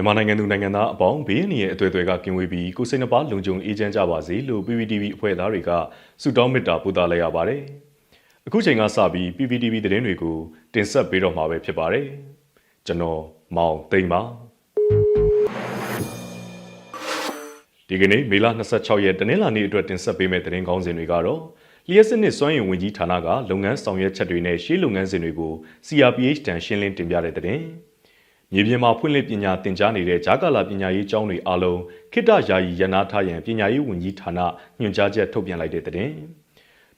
မြန်မာနိုင်ငံသူနိုင်ငံသားအပေါင်းဘေးအန္တရာယ်အသွေးအသွေးကကင်းဝေးပြီးကိုယ်စိတ်နှပါလုံခြုံအေးချမ်းကြပါစေလို့ PPTV အဖွဲ့သားတွေကဆုတောင်းမေတ္တာပို့သလိုက်ရပါတယ်။အခုချိန်ကစပြီး PPTV သတင်းတွေကိုတင်ဆက်ပေးတော့မှာပဲဖြစ်ပါတယ်။ကျွန်တော်မောင်သိမ့်ပါဒီကနေ့မေလ26ရက်တနင်္လာနေ့အတွက်တင်ဆက်ပေးမယ့်သတင်းကောင်းစဉ်တွေကတော့လျှက်စစ်နစ်စွမ်းရည်ဝင်ကြီးဌာနကလုပ်ငန်းဆောင်ရွက်ချက်တွေနဲ့ရှေးလုပ်ငန်းစဉ်တွေကို CRPH တန်ရှင်းလင်းတင်ပြတဲ့သတင်း။ မြေပြင်မှာဖွင့်လှစ်ပညာသင်ကြားနေတဲ့ဂျာကာလာပညာရေးကျောင်းတွေအားလုံးခိတ္တယာယီရနာထားရန်ပညာရေးဝန်ကြီးဌာနညွှန်ကြားချက်ထုတ်ပြန်လိုက်တဲ့တဲ့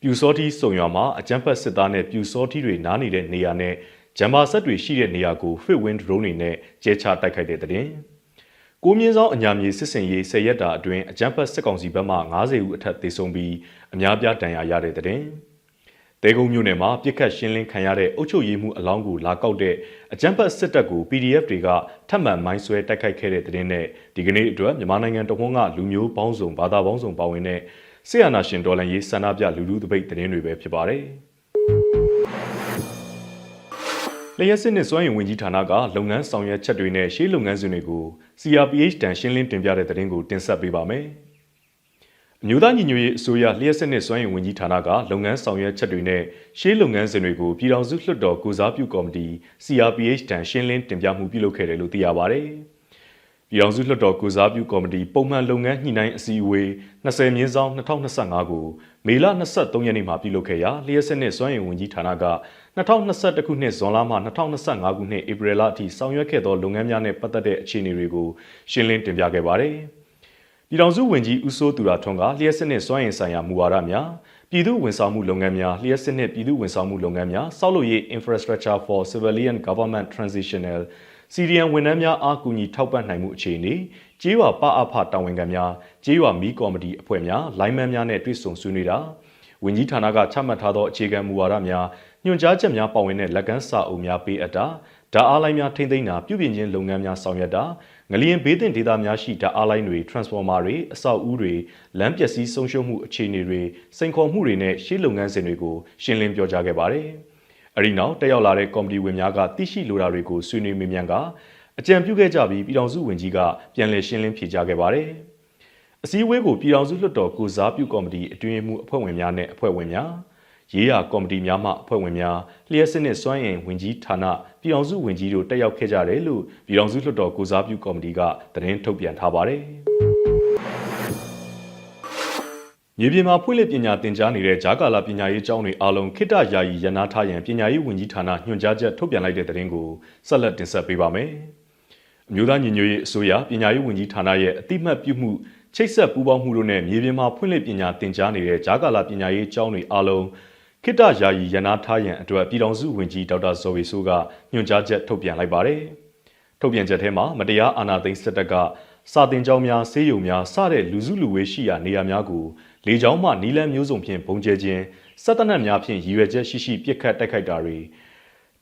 ပြူစောတိစုံရွာမှာအကြမ်းဖက်စစ်သားနဲ့ပြူစောတိတွေနားနေတဲ့နေရာနဲ့ဂျမ်မာဆက်တွေရှိတဲ့နေရာကို fit wind drone တွေနဲ့ကျဲချတိုက်ခိုက်တဲ့တဲ့ကိုမြင့်ဆောင်အညာမြေစစ်စင်ရေး၁၀ရက်တာအတွင်းအကြမ်းဖက်စစ်ကောင်စီဘက်မှ90ဦးအထက်သေဆုံးပြီးအများပြားဒဏ်ရာရတဲ့တဲ့ တဲကုန်းမြို့နယ်မှာပြစ်ခတ်ရှင်းလင်းခံရတဲ့အုပ်ချုပ်ရေးမှုအလောင်းကိုလာကောက်တဲ့အကြမ်းဖက်စစ်တပ်ကို PDF တွေကထပ်မံမိုင်းဆွဲတိုက်ခိုက်ခဲ့တဲ့တဲ့နဲ့ဒီကနေ့အတွက်မြန်မာနိုင်ငံတဝန်းကလူမျိုးပေါင်းစုံဘာသာပေါင်းစုံပါဝင်တဲ့ဆီယနာရှင်ဒေါ်လန်ရေးဆန္ဒပြလူလူတပိတ်တဲ့တွေပဲဖြစ်ပါတယ်။လျှက်စစ်နဲ့စွမ်းရည်ဝင်ကြီးဌာနကလုပ်ငန်းဆောင်ရွက်ချက်တွေနဲ့ရှေးလုပ်ငန်းစဉ်တွေကို CRPH တန်ရှင်းလင်းတင်ပြတဲ့တဲ့ကိုတင်ဆက်ပေးပါမယ်။ အမျိုးသားညီညွတ်ရေးအစိုးရလျှက်စစ်နှင့်စွမ်းရည်ဝန်ကြီးဌာနကလုပ်ငန်းဆောင်ရွက်ချက်တွေနဲ့ရှေးလုပ်ငန်းစဉ်တွေကိုပြည်ထောင်စုလွှတ်တော်ကိုစားပြုကော်မတီ CRPH တန်ရှင်းလင်းတင်ပြမှုပြုလုပ်ခဲ့တယ်လို့သိရပါဗျ။ပြည်ထောင်စုလွှတ်တော်ကိုစားပြုကော်မတီပုံမှန်လုပ်ငန်းညှိနှိုင်းအစည်းအဝေး20မြင်းဆောင်2025ကိုမေလ23ရက်နေ့မှာပြုလုပ်ခဲ့ရာလျှက်စစ်နှင့်စွမ်းရည်ဝန်ကြီးဌာနက2021ခုနှစ်ဇွန်လမှ2025ခုနှစ်ဧပြီလအထိဆောင်ရွက်ခဲ့သောလုပ်ငန်းများနဲ့ပတ်သက်တဲ့အခြေအနေတွေကိုရှင်းလင်းတင်ပြခဲ့ပါတယ်။ ပြည်ထောင်စုဝန်ကြီးဦးစိုးသူရထွန်းကလျှက်စစ်နဲ့စွမ်းအင်ဆိုင်ရာမူဝါဒများပြည်သူဝန်ဆောင်မှုလုပ်ငန်းများလျှက်စစ်နဲ့ပြည်သူဝန်ဆောင်မှုလုပ်ငန်းများစောက်လုပ်ရေး infrastructure for civilian government transitional CDN ဝန်ထမ်းများအားကူညီထောက်ပံ့နိုင်မှုအခြေအနေကြေးရွာပအဖတာဝန်ခံများကြေးရွာမီးကော်မတီအဖွဲ့များလိုင်းမန်များနဲ့တွေ့ဆုံဆွေးနွေးတာဝန်ကြီးဌာနကချမှတ်ထားသောအခြေခံမူဝါဒများညွှန်ကြားချက်များပါဝင်တဲ့လက်ကမ်းစာအုပ်များပေးအပ်တာဓာတ်အားလိုင်းများထိမ့်သိမ်းတာပြုပြင်ခြင်းလုပ်ငန်းများဆောင်ရွက်တာ ငလျင်ဘေးသင့်ဒေသများရှိဓာတ်အားလိုင်းတွေ transformer တွေအဆောက်အဦတွေလမ်းပျက်စီးဆုံးရှုံးမှုအခြေအနေတွေစိန်ခေါ်မှုတွေနဲ့ရှေ့လုပ်ငန်းစဉ်တွေကိုရှင်းလင်းပြောကြားခဲ့ပါတယ်။အဲဒီနောက်တက်ရောက်လာတဲ့ကော်မတီဝင်များကသိရှိလိုတာတွေကိုဆွေးနွေးမေးမြန်းကအကြံပြုခဲ့ကြပြီးပြည်ထောင်စုဝန်ကြီးကပြန်လည်ရှင်းလင်းဖြေကြားခဲ့ပါတယ်။အစည်းအဝေးကိုပြည်ထောင်စုလွှတ်တော်ကိုစားပြုကော်မတီအတွင်းမှုအဖွဲ့ဝင်များနဲ့အဖွဲ့ဝင်များ ရေးရာကော်မတီများမှအဖွဲ့ဝင်များလျှက်စစ်နှင့်စွမ်းအင်ဝင်ကြီးဌာနပြည်အောင်စုဝင်ကြီးတို့တက်ရောက်ခဲ့ကြတယ်လို့ပြည်အောင်စုလွှတ်တော်ကိုစားပြုကော်မတီကသတင်းထုတ်ပြန်ထားပါတယ်။မြေပြင်မှာဖွင့်လှစ်ပညာသင်ကြားနေတဲ့ဂျာကာလာပညာရေးကျောင်းတွေအားလုံးခိတ္တယာယီရန်နာထားရန်ပညာရေးဝန်ကြီးဌာနညွှန်ကြားချက်ထုတ်ပြန်လိုက်တဲ့သတင်းကိုဆက်လက်တင်ဆက်ပေးပါမယ်။အမျိုးသားညီညွတ်ရေးအစိုးရပညာရေးဝန်ကြီးဌာနရဲ့အတိမတ်ပြုမှုချိတ်ဆက်ပူးပေါင်းမှုတို့နဲ့မြေပြင်မှာဖွင့်လှစ်ပညာသင်ကြားနေတဲ့ဂျာကာလာပညာရေးကျောင်းတွေအားလုံး ခိတ္တယာယီရနာထားရန်အတွက်ပြည်ထောင်စုဝန်ကြီးဒေါက်တာဇော်ဝေဆိုးကညွှန်ကြားချက်ထုတ်ပြန်လိုက်ပါတယ်။ထုတ်ပြန်ချက်ထဲမှာမတရားအာဏာသိမ်းစစ်တပ်ကစာတင်ကျောင်းများဆေးရုံများစတဲ့လူစုလူဝေးရှိရာနေရာများကိုလေကြောင်းမှနီလန်းမျိုးစုံဖြင့်ပုံကျဲခြင်းစက်တနက်များဖြင့်ရည်ရွယ်ချက်ရှိရှိပြစ်ခတ်တိုက်ခိုက်တာတွေ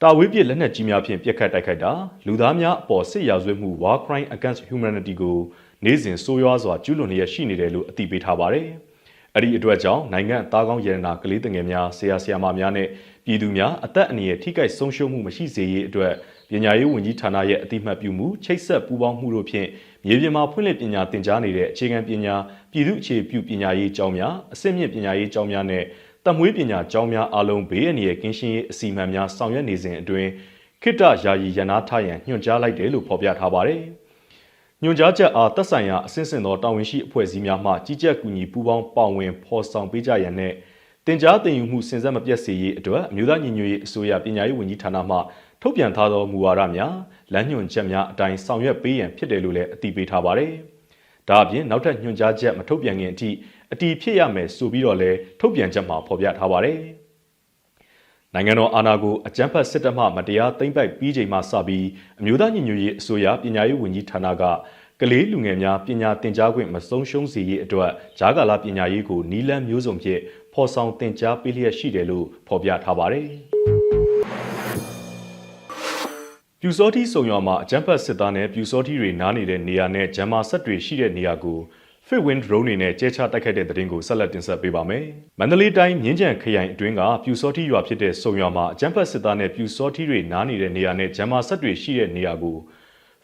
တာဝေးပြစ်လက်နက်ကြီးများဖြင့်ပြစ်ခတ်တိုက်ခိုက်တာလူသားများအပေါ်စစ်ရာဇဝတ်မှု war crime against humanity ကိုနေ့စဉ်ဆိုးရွားစွာကျူးလွန်လျက်ရှိနေတယ်လို့အသိပေးထားပါတယ်။ အဲ့ဒီအတွက်ကြောင့်နိုင်ငံသားကောင်းရတနာကလေးငယ်များဆရာဆရာမများနဲ့ပြည်သူများအသက်အန္တရာယ်ထိခိုက်ဆုံးရှုံးမှုမရှိစေရေးအတွက်ပညာရေးဝန်ကြီးဌာနရဲ့အတိမတ်ပြုမှုချိတ်ဆက်ပူးပေါင်းမှုတို့ဖြင့်မြေပြင်မှာဖွင့်လှစ်ပညာသင်ကြားနေတဲ့အခြေခံပညာပြည်သူအခြေပြုပညာရေးကျောင်းများအဆင့်မြင့်ပညာရေးကျောင်းများနဲ့တမွေးပညာကျောင်းများအားလုံးဘေးအန္တရာယ်ကင်းရှင်းရေးအစီအမံများဆောင်ရွက်နေစဉ်အတွင်းခိတ္တယာယီရနာထားရန်ညွှန်ကြားလိုက်တယ်လို့ဖော်ပြထားပါတယ်။ ညွှန်ကြားချက်အားသက်ဆိုင်ရာအဆင့်ဆင့်သောတာဝန်ရှိအဖွဲ့အစည်းများမှကြီးကြပ်ကူညီပူးပေါင်းပါဝင်ဖော်ဆောင်ပေးကြရန်နဲ့တင် जा တင်ယူမှုစဉ်ဆက်မပြတ်စေရေးအတွက်အမျိုးသားညီညွတ်ရေးအစိုးရပညာရေးဝန်ကြီးဌာနမှထုတ်ပြန်ထားသောမူဝါဒများလမ်းညွှန်ချက်များအတိုင်းဆောင်ရွက်ပေးရန်ဖြစ်တယ်လို့လည်းအတည်ပြုထားပါတယ်။ဒါအပြင်နောက်ထပ်ညွှန်ကြားချက်မထုတ်ပြန်ခင်အထိအတည်ဖြစ်ရမယ်ဆိုပြီးတော့လည်းထုတ်ပြန်ချက်မှာဖော်ပြထားပါတယ်။ နိုင်ငံတော်အာဏာကိုအကြမ်းဖက်စစ်တပ်မှမတရားသိမ်းပိုက်ပြီးချိန်မှစပြီးအမျိုးသားညီညွတ်ရေးအစိုးရပညာရေးဝန်ကြီးဌာနကကလေးလူငယ်များပညာသင်ကြားခွင့်မဆုံးရှုံးစေရေးအတွက်ဂျာကာလာပညာရေးကိုနီလန်းမျိုးစုံဖြင့်ဖော်ဆောင်သင်ကြားပေးလျက်ရှိတယ်လို့ဖော်ပြထားပါတယ်။ပြူစောတိစုံရွာမှာအကြမ်းဖက်စစ်သားနဲ့ပြူစောတိတွေနားနေတဲ့နေရာနဲ့ဂျမ်မာဆက်တွေရှိတဲ့နေရာကို Fit Wind Drone တွေနဲ့ကျဲချတိုက်ခိုက်တဲ့တဲ့တင်ကိုဆက်လက်တင်ဆက်ပေးပါမယ်။မန္တလေးတိုင်းမြင်းကြံခရိုင်အတွင်းကပြူစောတိရွာဖြစ်တဲ့စုံရွာမှာအကြမ်းဖက်စစ်သားနဲ့ပြူစောတိတွေနားနေတဲ့နေရာနဲ့ဂျမ်မာဆက်တွေရှိတဲ့နေရာကို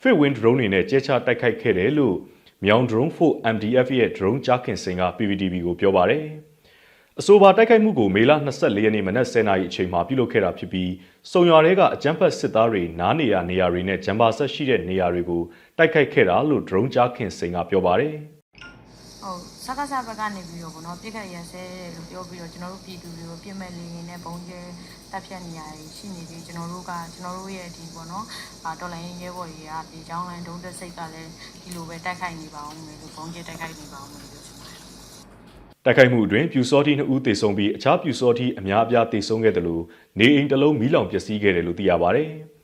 Fit Wing drone တွေနဲ့ကျဲချတိုက်ခိုက်ခဲ့တယ်လို့မြောင် drone 4 MDF ရဲ့ drone ကြားခင်စင်က PPTV ကိုပြောပါတယ်။အဆိုပါတိုက်ခိုက်မှုကိုမေလ24ရက်နေ့မနက်10:00နာရီအချိန်မှာပြုလုပ်ခဲ့တာဖြစ်ပြီးစုံရွာတွေကအကြမ်းဖက်စစ်သားတွေနားနေရနေရာတွေနဲ့ဂျမ်ဘာဆက်ရှိတဲ့နေရာတွေကိုတိုက်ခိုက်ခဲ့တာလို့ drone ကြားခင်စင်ကပြောပါတယ်။ ဟုတ်စကားစားဘက်ကနေပြီးတော့ဗောနော်ပြစ်ခတ်ရဆဲလို့ပြောပြီးတော့ကျွန်တော်တို့ပြည်သူတွေကိုပြစ်မဲ့လေးရင်းနဲ့ဘုံကျဲတပ်ဖြတ်နေရရှိနေပြီကျွန်တော်တို့ကကျွန်တော်တို့ရဲ့ဒီဗောနော်အာတော်လိုင်းရဲဘော်တွေကဒီချောင်းလိုင်းဒုံးတက်စိတ်ကလည်းဒီလိုပဲတိုက်ခိုက်နေပါအောင်မယ်လို့ဘုံကျဲတိုက်ခိုက်နေပါအောင်မယ်လို့ဆိုပါတယ်တိုက်ခိုက်မှုအတွင်းပြူစောတိ2ဦးသေဆုံးပြီးအခြားပြူစောတိအများအပြားသေဆုံးခဲ့တယ်လို့နေအိမ်တစ်လုံးမီးလောင်ပျက်စီးခဲ့တယ်လို့သိရပါတယ်။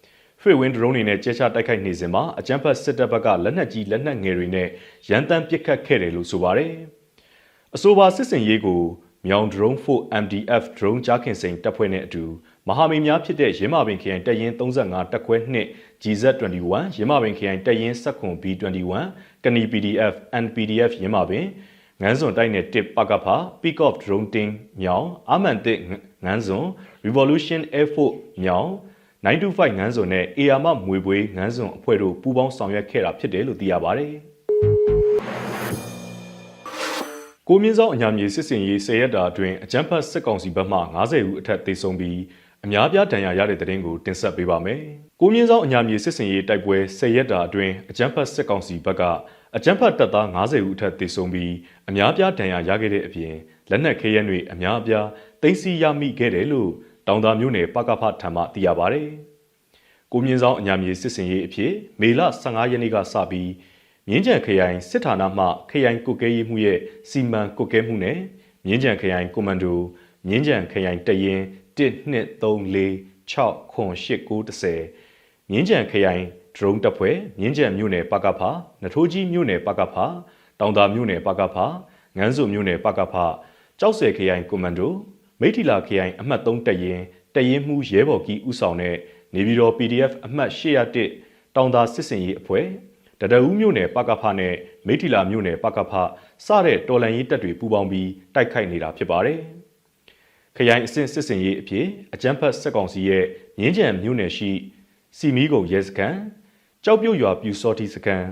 ဖေဝင်းဒရုန်းတွေနဲ့ကျဲချတိုက်ခိုက်နေစဉ်မှာအကြမ်းဖက်စစ်တပ်ဘက်ကလက်နက်ကြီးလက်နက်ငယ်တွေနဲ့ရန်တမ်းပစ်ခတ်ခဲ့တယ်လို့ဆိုပါတယ်။အဆိုပါစစ်စင်ရေးကိုမြောင် drone 4 MDF drone ကြားခင်စိန်တပ်ဖွဲ့နဲ့အတူမဟာမိတ်များဖြစ်တဲ့ရင်းမာပင်ခရိုင်တပ်ရင်း35တပ်ခွဲ2 GZ21 ရင်းမာပင်ခရိုင်တပ်ရင်းစက်ခွန် B21 ကနီ PDF NPDF ရင်းမာပင်ငန်းစွန်တိုက်နယ်တစ်ပကဖာ Peak of Drone Team မြောင်အာမန်တစ်ငန်းစွန် Revolution Air Force မြောင် 925ငန်းစွန်နဲ့အေယာမမွေပွေးငန်းစွန်အဖွဲ့တို့ပူးပေါင်းဆောင်ရွက်ခဲ့တာဖြစ်တယ်လို့သိရပါတယ်။ကိုမြင့်ဆောင်အညာမြေစစ်စင်ရေး၁၀ရက်တာအတွင်းအကြမ်းဖက်စစ်ကောင်စီဘက်မှ90ဦးအထက်သေဆုံးပြီးအများပြားဒဏ်ရာရတဲ့တဲ့တင်ကိုတင်ဆက်ပေးပါမယ်။ကိုမြင့်ဆောင်အညာမြေစစ်စင်ရေးတိုက်ပွဲ၁၀ရက်တာအတွင်းအကြမ်းဖက်စစ်ကောင်စီဘက်ကအကြမ်းဖက်တပ်သား90ဦးအထက်သေဆုံးပြီးအများပြားဒဏ်ရာရခဲ့တဲ့အပြင်လက်နက်ခဲယမ်းတွေအများအပြားတင်စီရမိခဲ့တယ်လို့ တောင်သာမြို့နယ်ပကဖထံမှသိရပါဗျ။ကိုမြင့်ဆောင်အညာမြေစစ်စင်ရေးအဖြစ်မေလ15ရက်နေ့ကစပြီးမြင်းကြံခရိုင်စစ်ဌာနမှခရိုင်ကုတ်ကဲရေးမှုရဲ့စီမံကုတ်ကဲမှုနဲ့မြင်းကြံခရိုင်ကွန်မန်ဒိုမြင်းကြံခရိုင်တရင်1234890မြင်းကြံခရိုင်ဒရုန်းတပ်ဖွဲ့မြင်းကြံမြို့နယ်ပကဖနထိုးကြီးမြို့နယ်ပကဖတောင်သာမြို့နယ်ပကဖငန်းစုမြို့နယ်ပကဖကြောက်ဆယ်ခရိုင်ကွန်မန်ဒို မိထီလာခရိုင်အမှတ်3တပ်ရင်တရင်မှုရဲဘော်ကြီးဦးဆောင်တဲ့နေပြည်တော် PDF အမှတ်801တောင်သာစစ်စင်ရေးအဖွဲ့တတအူးမြို့နယ်ပကဖနဲ့မိထီလာမြို့နယ်ပကဖစတဲ့တော်လန်ရေးတပ်တွေပူးပေါင်းပြီးတိုက်ခိုက်နေတာဖြစ်ပါတယ်။ခရိုင်အဆင့်စစ်စင်ရေးအဖြစ်အကြမ်းဖက်စက်ကောင်စီရဲ့မြင်းကြံမြို့နယ်ရှိစီမီကုံရဲစခန်းကြောက်ပြုတ်ရွာပြူစောတိစခန်း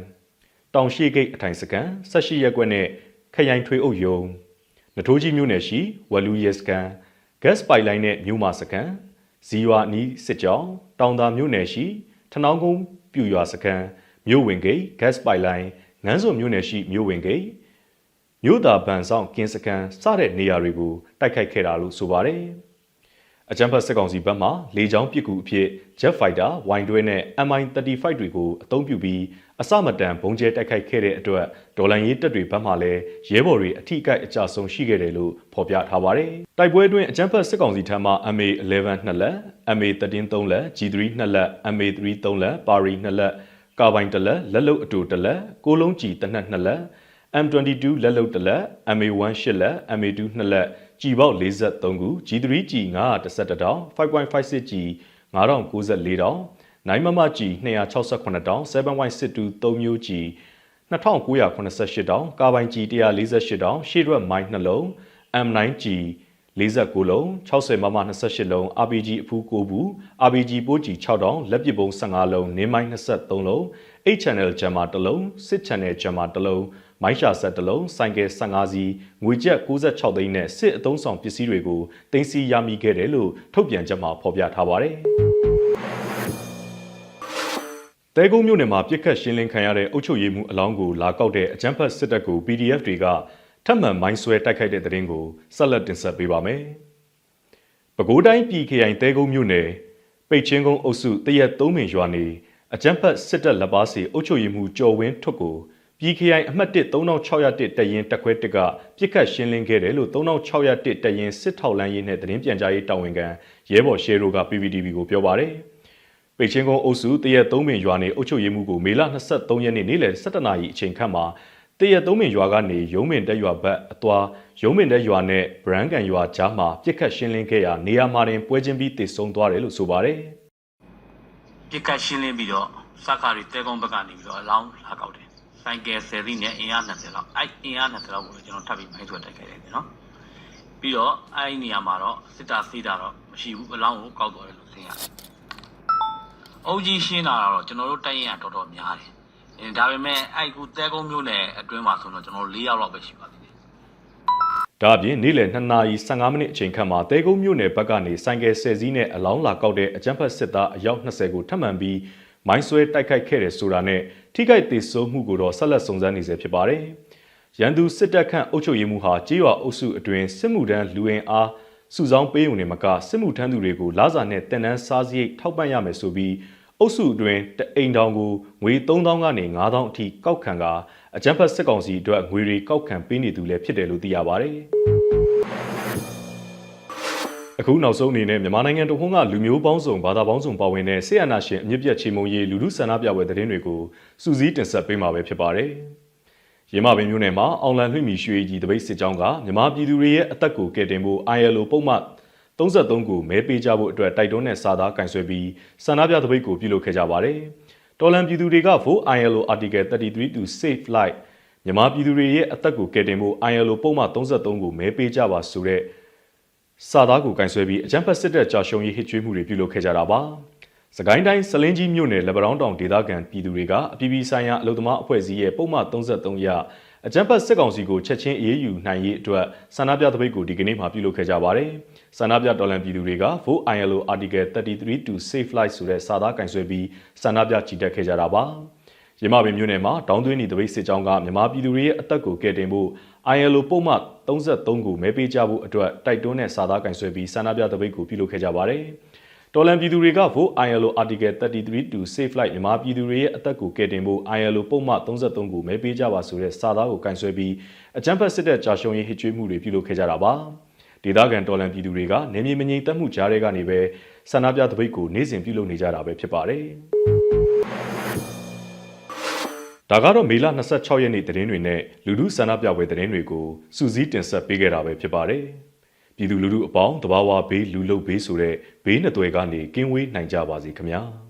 တောင်ရှိဂိတ်အထိုင်စခန်းဆက်ရှိရက်ကွက်နဲ့ခရိုင်ထွေအုပ်ယုံ နထိုးကြီးမြို့နယ်ရှိဝလူရဲစခန်း gas pipeline နဲ့မြို့မစခန်းဇီဝနီးစစ်ကြောင်းတောင်သာမြို့နယ်ရှိထနောင်းကုန်းပြူရွာစခန်းမြို့ဝင်ဂိတ် gas pipeline ငန်းစုံမြို့နယ်ရှိမြို့ဝင်ဂိတ်မြို့သားဗန်ဆောင်ကင်းစကန်စတဲ့နေရာတွေကိုတိုက်ခိုက်ခဲ့တာလို့ဆိုပါတယ်။ အကြမ်းဖက်စစ်ကောင်စီဘက်မှလေကြောင်းပစ်ကူအဖြစ် Jet Fighter, Y12 နဲ့ Mi-35 တွေကိုအသုံးပြုပြီးအစမတန်ဘုံကျဲတိုက်ခိုက်ခဲ့တဲ့အတွက်ဒေါ်လာရေးတပ်တွေဘက်မှလည်းရဲဘော်တွေအထိအကိုက်အကြဆုံးရှိခဲ့တယ်လို့ဖော်ပြထားပါတယ်။တိုက်ပွဲအတွင်းအကြမ်းဖက်စစ်ကောင်စီထံမှ MA11 နှစ်လက် MA13 3လက် G3 နှစ်လက် MA3 3လက်ပါရီနှစ်လက်ကာဘိုင်တစ်လက်လက်လုတ်အတူတစ်လက်ကိုလုံးကြီးတစ်နက်နှစ်လက် M22 လက်လုတ်တစ်လက် MA1 8လက် MA2 2လက်ကြီးပေါက်43ခု G3 ကြီး911တောင် 5.56ကြီး9094တောင်နိုင်မမကြီး268တောင်7.62 3မျိုးကြီး2988တောင်ကာဘိုင်ကြီး148တောင်ရှေ့ရွက်မိုင်း2လုံး M9 ကြီး49လုံး60မမ28လုံး RPG အဖူး9ဘူး RPG ပိုးကြီး6တောင်လက်ပစ်ပုံး15လုံးနင်းမိုင်း23လုံး8 channel jammer 1လုံး6 channel jammer 1လုံး မိုင်းရှာဆက်1လုံးစိုင်ကယ်15စီးငွေကျပ်66သိန်းနဲ့စစ်အုံဆောင်ပစ္စည်းတွေကိုတင်စီရမိခဲ့တယ်လို့ထုတ်ပြန်ချက်မှာဖော်ပြထားပါတယ်တဲကုန်းမြို့နယ်မှာပြစ်ခတ်ရှင်းလင်းခံရတဲ့အုပ်ချုပ်ရေးမှုအလောင်းကိုလာကောက်တဲ့အကြမ်းဖက်စစ်တပ်ကို PDF တွေကထပ်မံမိုင်းဆွဲတိုက်ခိုက်တဲ့တဲ့ရင်ကိုဆက်လက်တင်ဆက်ပေးပါမယ်။ပဲခူးတိုင်းပြည်ခရိုင်တဲကုန်းမြို့နယ်ပိတ်ချင်းကုန်းအုပ်စုတရက်သုံးပင်ရွာနေအကြမ်းဖက်စစ်တပ်လက်ပါစီအုပ်ချုပ်ရေးမှုကျော်ဝင်းထွတ်ကို ပြည်ခရိုင်အမှတ်1 3601တရင်တက်ခွဲတစ်ကပြစ်ခတ်ရှင်းလင်းခဲ့တယ်လို့3601တရင်စစ်ထောက်လန်းရေးနဲ့သတင်းပြန်ကြားရေးတာဝန်ခံရဲဘော်ရှေရိုက PPTV ကိုပြောပါတယ်။ပိတ်ချင်းကုန်းအုပ်စုတရက်သုံးပင်ရွာနေအုပ်ချုပ်ရေးမှုကိုမေလ23ရက်နေ့နေ့လယ်17နာရီအချိန်ခန့်မှာတရသုံးပင်ရွာကနေရုံးပင်တက်ရွာဘက်အသွာရုံးပင်တက်ရွာနဲ့ဗရန်ကန်ရွာကြားမှာပြစ်ခတ်ရှင်းလင်းခဲ့ရာနေရာမှာတင်ပွဲချင်းပြီးတည်ဆုံသွားတယ်လို့ဆိုပါတယ်ပြစ်ကတ်ရှင်းလင်းပြီးတော့စက္ကာရီတဲကုန်းဘက်ကနေပြီးတော့အလောင်းလာကောက်တယ်။ ဆိုင်ကယ်10စီးနဲ့အင်အား20လောက်အဲ့အင်အား20လောက်ကိုလည်းကျွန်တော်ထပ်ပြီးမိုင်းဆွဲတိုက်ခဲ့တယ်နော်။ပြီးတော့အဲ့ဒီနေရာမှာတော့စစ်တာစီးတာတော့မရှိဘူးအလောင်းကိုကောက်သွားတယ်လို့သိရတယ်။အုပ်ကြီးရှင်းတာတော့ကျွန်တော်တို့တိုက်ရင်ကတော်တော်များတယ်အဲဒါပေမဲ့အဲ့ခုတဲကုန်းမျိုးနယ်အတွင်းမှာဆိုတော့ကျွန်တော်တို့၄ယောက်လောက်ပဲရှိပါသေးတယ်ဒါအပြင်နေ့လယ်2နာရီ15မိနစ်အချိန်ခန့်မှာတဲကုန်းမြို့နယ်ဘက်ကနေဆိုင်ကယ်ဆယ်စီးနဲ့အလောင်းလာကောက်တဲ့အကြမ်းဖက်စစ်သားအယောက်20ကိုထပ်မံပြီး မိုင်းဆွဲတိုက်ခိုက်ခဲ့တယ်ဆိုတာနဲ့ထိခိုက်ဒေဆုံးမှုကိုတော့ဆက်လက်စုံစမ်းနေဆဲဖြစ်ပါတယ်။ရန်သူစစ်တပ်ခန့်အုပ်ချုပ်ရေးမှူးဟာကြေးရွာအုပ်စုအတွင်းစစ်မှုထမ်းလူဝင်အားစုဆောင်းပေးုံနဲ့မကစစ်မှုထမ်းသူတွေကိုလာစာနဲ့တင်နန်းစားစရိတ်ထောက်ပံ့ရမယ်ဆိုပြီးအုပ်စုအတွင်းတအိမ်တောင်ကိုငွေ3000ကနေ9000အထိကောက်ခံကအကြမ်းဖက်စစ်ကောင်စီအတွက်ငွေတွေကောက်ခံပေးနေသူလည်းဖြစ်တယ်လို့သိရပါတယ်။ အခုနောက်ဆုံးအနေနဲ့မြန်မာနိုင်ငံတဝန်းကလူမျိုးပေါင်းစုံဘာသာပေါင်းစုံပါဝင်တဲ့ဆေးရနာရှင်အမြင့်ပြတ်ချေမုံရေးလူထုဆန္ဒပြပွဲသတင်းတွေကိုစူးစီးတင်ဆက်ပေးမှာပဲဖြစ်ပါတယ်။ရမပင်မျိုးနယ်မှာအောင်လန်လွှင့်မီရွှေကြီးတပိတ်စစ်ကြောင်းကမြန်မာပြည်သူတွေရဲ့အသက်ကိုကယ်တင်ဖို့ ILO ပုံမှန်33ကိုမဲပေးကြဖို့အတွက်တိုက်တွန်းတဲ့စာသားကင်ဆယ်ပြီးဆန္ဒပြတပိတ်ကိုပြုလုပ်ခဲ့ကြပါတယ်။တော်လန်ပြည်သူတွေက Vote ILO Article 33 to Save Life မြန်မာပြည်သူတွေရဲ့အသက်ကိုကယ်တင်ဖို့ ILO ပုံမှန်33ကိုမဲပေးကြပါဆိုတဲ့ စာသားကိုကင်ဆယ်ပြီးအကြမ်းဖက်စစ်တပ်ကြာရှုံးရေးဟစ်ကြွေးမှုတွေပြုလုပ်ခဲ့ကြတာပါ။စကိုင်းတိုင်းစလင်းကြီးမြို့နယ်လက်ပံတောင်းတောင်ဒေသခံပြည်သူတွေကအပြည်ပြည်ဆိုင်ရာအလုံသမားအဖွဲ့အစည်းရဲ့ပုံမှန်33ရအကြမ်းဖက်စစ်ကောင်စီကိုချက်ချင်းအေးအေးယူနိုင်ရေးအတွက်ဆန္ဒပြသပိတ်ကိုဒီကနေ့မှပြုလုပ်ခဲ့ကြပါတယ်။ဆန္ဒပြတော်လှန်ပြည်သူတွေက Vote ILO Article 33 to Save Life ဆိုတဲ့စာသားကင်ဆယ်ပြီးဆန္ဒပြချီတက်ခဲ့ကြတာပါ။ ရမပင်မြို့နယ်မှာတောင်းသွင်းနေတပိတ်စစ်ကြောင်းကမြန်မာပြည်သူတွေရဲ့အသက်ကိုကယ်တင်ဖို့ ILO ပုံမှန်33ကိုမဲပေးကြဖို့အတွက်တိုက်တွန်းတဲ့စာသားကင်ဆယ်ပြီးဆန္ဒပြတပိတ်ကိုပြုလုပ်ခဲ့ကြပါတယ်။တော်လန်ပြည်သူတွေက Vote ILO Article 33 to Save Life မြန်မာပြည်သူတွေရဲ့အသက်ကိုကယ်တင်ဖို့ ILO ပုံမှန်33ကိုမဲပေးကြပါဆိုတဲ့စာသားကိုကင်ဆယ်ပြီးအကြမ်းဖက်စစ်တပ်ကြာရှုံးရေးဟစ်ကြွေးမှုတွေပြုလုပ်ခဲ့ကြတာပါ။ဒေသခံတော်လန်ပြည်သူတွေကနေမြေမငြိမ်သက်မှုကြားတွေကနေပဲဆန္ဒပြတပိတ်ကိုနေ့စဉ်ပြုလုပ်နေကြတာပဲဖြစ်ပါတယ်။ ဒါကတော့မေလ26ရက်နေ့သတင်းတွေနဲ့လူလူဆန္ဒပြပွဲသတင်းတွေကိုစူးစီးတင်ဆက်ပေးခဲ့တာပဲဖြစ်ပါတယ်။ပြည်သူလူထုအပေါင်းတဘာဝဘေးလူလုဘေးဆိုတဲ့ဘေးနှစ်သွယ်ကနေကင်းဝေးနိုင်ကြပါစေခင်ဗျာ။